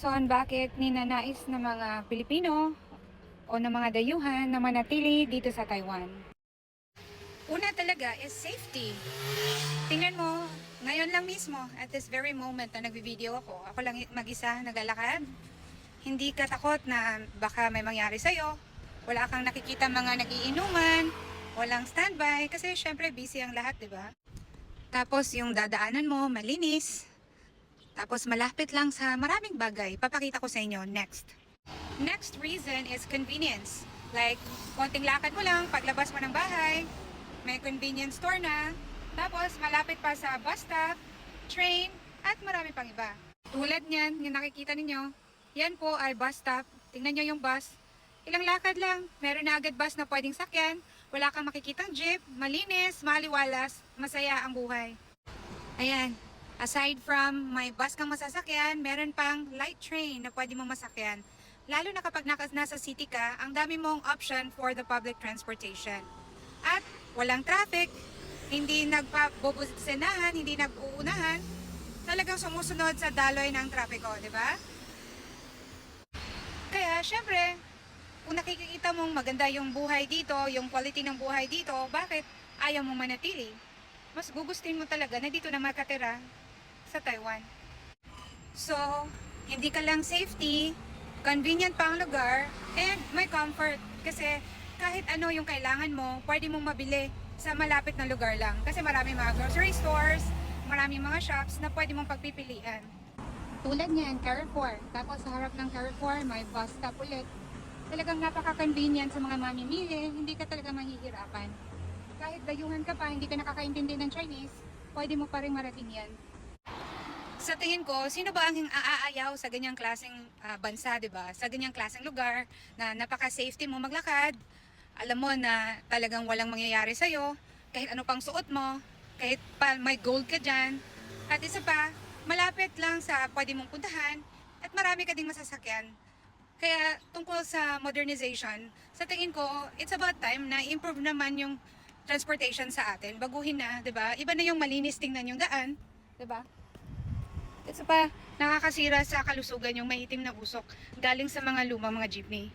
rason bakit ninanais ng mga Pilipino o ng mga dayuhan na manatili dito sa Taiwan. Una talaga is safety. Tingnan mo, ngayon lang mismo, at this very moment na nagbi-video ako, ako lang mag-isa naglalakad. Hindi ka takot na baka may mangyari sa'yo. Wala kang nakikita mga nagiinuman, walang standby, kasi syempre busy ang lahat, di ba? Tapos yung dadaanan mo, malinis. Tapos malapit lang sa maraming bagay. Papakita ko sa inyo next. Next reason is convenience. Like, konting lakad mo lang, paglabas mo ng bahay, may convenience store na, tapos malapit pa sa bus stop, train, at marami pang iba. Tulad niyan, yung nakikita ninyo, yan po ay bus stop. Tingnan nyo yung bus. Ilang lakad lang, meron na agad bus na pwedeng sakyan, wala kang makikitang jeep, malinis, maliwalas, masaya ang buhay. Ayan, aside from may bus kang masasakyan, meron pang light train na pwede mong masakyan. Lalo na kapag nasa city ka, ang dami mong option for the public transportation. At walang traffic, hindi nagpabubusenahan, hindi nag-uunahan, talagang sumusunod sa daloy ng trapiko, di ba? Kaya, syempre, kung nakikita mong maganda yung buhay dito, yung quality ng buhay dito, bakit ayaw mong manatili? Mas gugustin mo talaga na dito na makatira sa Taiwan. So, hindi ka lang safety, convenient pa ang lugar, and may comfort. Kasi kahit ano yung kailangan mo, pwede mong mabili sa malapit na lugar lang. Kasi marami mga grocery stores, marami mga shops na pwede mong pagpipilian. Tulad niyan, Carrefour. Tapos sa harap ng Carrefour, may bus stop ulit. Talagang napaka-convenient sa mga mamimili, hindi ka talaga mahihirapan. Kahit dayuhan ka pa, hindi ka nakakaintindi ng Chinese, pwede mo pa rin marating yan. Sa tingin ko, sino ba ang aaayaw sa ganyang klaseng ah, bansa, 'di ba? Sa ganyang klaseng lugar na napaka-safety mo maglakad. Alam mo na talagang walang mangyayari sa kahit ano pang suot mo, kahit pa may gold ka diyan. At isa pa, malapit lang sa pwede mong puntahan at marami ka ding masasakyan. Kaya tungkol sa modernization, sa tingin ko, it's about time na improve naman yung transportation sa atin. Baguhin na, 'di ba? Iba na yung malinis tingnan yung daan, 'di ba? Isa pa, nakakasira sa kalusugan yung mahitim na usok galing sa mga lumang mga jeepney.